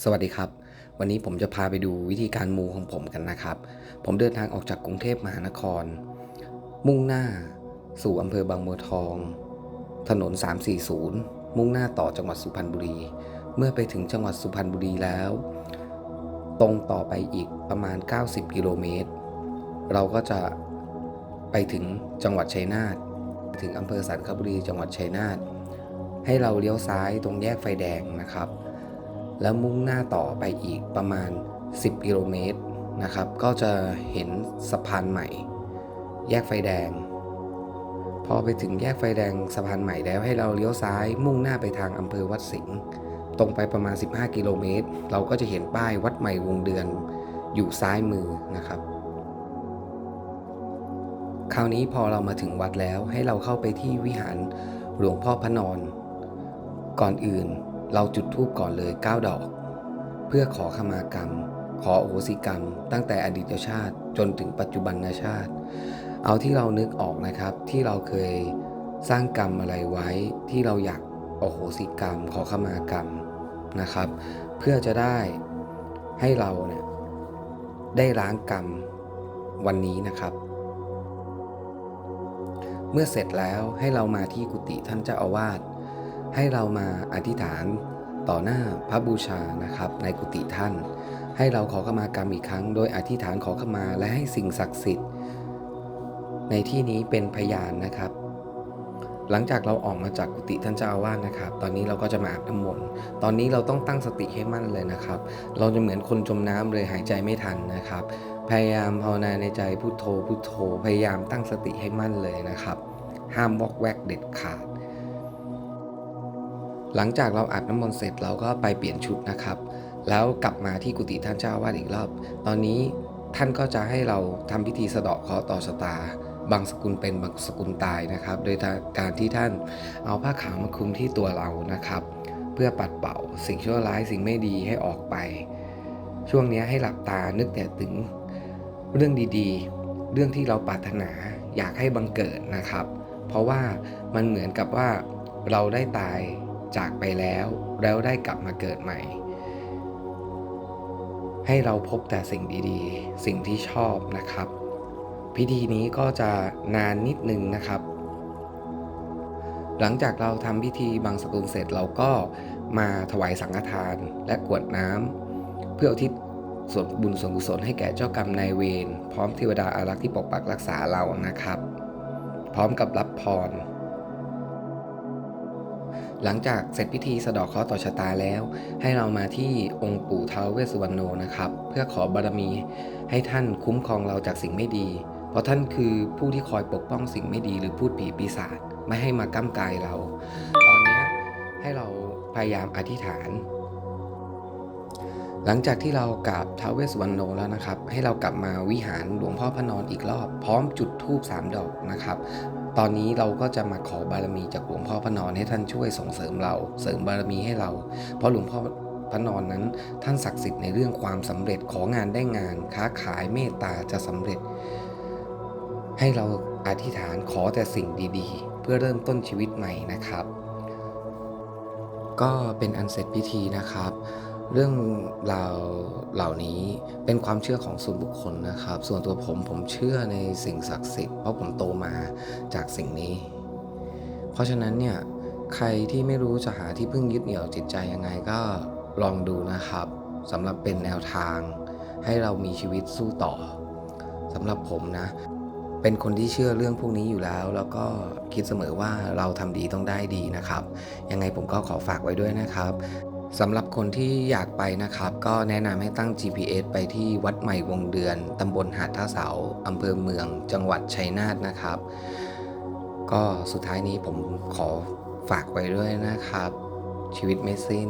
สวัสดีครับ วันนี้ผมจะพาไปดูวิธีการมูของผมกันนะครับ ผมเดินทางออกจากกรุงเทพมหานคร มุ่งหน้า สู่อำเภอบางบัวทอง ถนน 340 มุ่งหน้าต่อจังหวัดสุพรรณบุรี เมื่อไปถึงจังหวัดสุพรรณบุรีแล้ว ตรงต่อไปอีกประมาณ 90 กิโลเมตร เราก็จะไปถึงจังหวัดชัยนาทถึงอำเภอสันคบุรีจังหวัดชัยนาทให้เราเลี้ยวซ้ายตรงแยกไฟแดงนะครับ แล้วมุ่งหน้าต่อไปอีกประมาณ 10 กิโลเมตรนะครับ ก็จะเห็นสะพานใหม่ แยกไฟแดง พอไปถึงแยกไฟแดงสะพานใหม่แล้วให้เราเลี้ยวซ้ายมุ่งหน้าไปทางอำเภอวัดสิงห์ตรงไปประมาณ 15 กิโลเมตร เราก็จะเห็นป้ายวัดใหม่วงเดือนอยู่ซ้ายมือนะครับ คราวนี้พอเรามาถึงวัดแล้วให้เราเข้าไปที่วิหารหลวงพ่อพระนอน ก่อนอื่น เราจุดธูปก่อนเลย 9 ดอก เพื่อขอขมากรรม ขอโอโหสิกรรม ตั้งแต่อดีตชาติจนถึงปัจจุบันชาติ เอาที่เรานึกออกนะครับที่เราเคยสร้างกรรมอะไรไว้ที่เราอยากโอโหสิกรรม ขอขมากรรมนะครับ เพื่อจะได้ให้เราเนี่ยได้ล้างกรรมวันนี้นะครับ เมื่อเสร็จแล้วให้เรามาที่กุฏิท่านเจ้าอาวาสให้เรามาอธิษฐาน ต่อหน้าพระบูชานะครับ ในกุฏิท่าน ให้เราขอขมากรรมอีกครั้ง โดยอธิษฐานขอขมาและให้สิ่งศักดิ์สิทธิ์ ในที่นี้เป็นพยานนะครับ หลังจากเราออกมาจากกุฏิท่านเจ้าอาวาสนะครับ ตอนนี้เราก็จะมาอาบน้ำมนต์ตอนนี้เราต้องตั้งสติให้มั่นเลยนะครับ เราจะเหมือนคนจมน้ำเลยหายใจไม่ทันนะครับ พยายามภาวนาในใจพุโทโธพุโทโธ พยายามตั้งสติให้มั่นเลยนะครับ ห้ามวอกแวกเด็ดขาด หลังจากเราอาบน้ำมนต์เสร็จเราก็ไปเปลี่ยนชุดนะครับ แล้วกลับมาที่กุฏิท่านเจ้าอาวาสอีกรอบ ตอนนี้ท่านก็จะให้เราทำพิธีสะเดาะเคราะห์ต่อชะตา บางสกุลเป็นบางสกุลตายนะครับ โดยการที่ท่านเอาผ้าขาวมาคลุมที่ตัวเรานะครับ เพื่อปัดเป่าสิ่งชั่วร้ายสิ่งไม่ดีให้ออกไป ช่วงนี้ให้หลับตานึกแต่ถึงเรื่องดีๆ เรื่องที่เราปรารถนาอยากให้บังเกิดนะครับ เพราะว่ามันเหมือนกับว่าเราได้ตาย จากไปแล้ว แล้วได้กลับมาเกิดใหม่ ให้เราพบแต่สิ่งดีๆ สิ่งที่ชอบนะครับ พิธีนี้ก็จะนานนิดนึงนะครับ หลังจากเราทำพิธีบางสกุลเสร็จเราก็มาถวายสังฆทานและกวดน้ำเพื่ออุทิศส่วนบุญส่วนกุศลให้แก่เจ้ากรรมนายเวรพร้อมเทวดาอารักษ์ที่ปกปักรักษาเรานะครับ พร้อมกับรับพร หลังจากเสร็จพิธีสะดอกเคราะห์ต่อชะตาแล้ว ให้เรามาที่องค์ปู่ท้าวเวสสุวรรณโนนะครับ เพื่อขอบารมีให้ท่านคุ้มครองเราจากสิ่งไม่ดี เพราะท่านคือผู้ที่คอยปกป้องสิ่งไม่ดีหรือพูดผีปีศาจไม่ให้มาก้ำกายเรา ตอนนี้ให้เราพยายามอธิษฐาน หลังจากที่เรากราบท้าวเวสสุวรรณโนแล้วนะครับ ให้เรากลับมาวิหารหลวงพ่อพระนอนอีกรอบ พร้อมจุดธูปสามดอกนะครับ ตอนนี้เราก็จะมาขอบารมีจากหลวงพ่อพระนอนให้ท่านช่วยส่งเสริมเรา เสริมบารมีให้เรา เพราะหลวงพ่อพระนอนนั้นท่านศักดิ์สิทธิ์ในเรื่องความสำเร็จของานได้งาน ค้าขายเมตตาจะสำเร็จ ให้เราอธิษฐานขอแต่สิ่งดีๆ เพื่อเริ่มต้นชีวิตใหม่นะครับ ก็เป็นอันเสร็จพิธีนะครับ เรื่องราวเหล่านี้เป็นความเชื่อของส่วนบุคคลนะครับ ส่วนตัวผมผมเชื่อในสิ่งศักดิ์สิทธิ์เพราะผมโตมาจากสิ่งนี้ เพราะฉะนั้นเนี่ยใครที่ไม่รู้จะหาที่พึ่งยึดเหนี่ยวจิตใจยังไงก็ลองดูนะครับสำหรับเป็นแนวทาง ให้เรามีชีวิตสู้ต่อสำหรับผมนะ เป็นคนที่เชื่อเรื่องพวกนี้อยู่แล้ว แล้วก็คิดเสมอว่าเราทำดีต้องได้ดีนะครับ ยังไงผมก็ขอฝากไว้ด้วยนะครับ สำหรับคนที่อยากไปนะครับ ก็แนะนำให้ตั้ง GPS ไปที่วัดใหม่วงเดือนตำบลหาดท่าเสาอำเภอเมือง จังหวัดชัยนาทนะครับ ก็สุดท้ายนี้ผมขอฝากไว้ด้วยนะครับ ชีวิตไม่สิ้น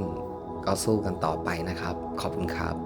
ก็สู้กันต่อไปนะครับ ขอบคุณครับ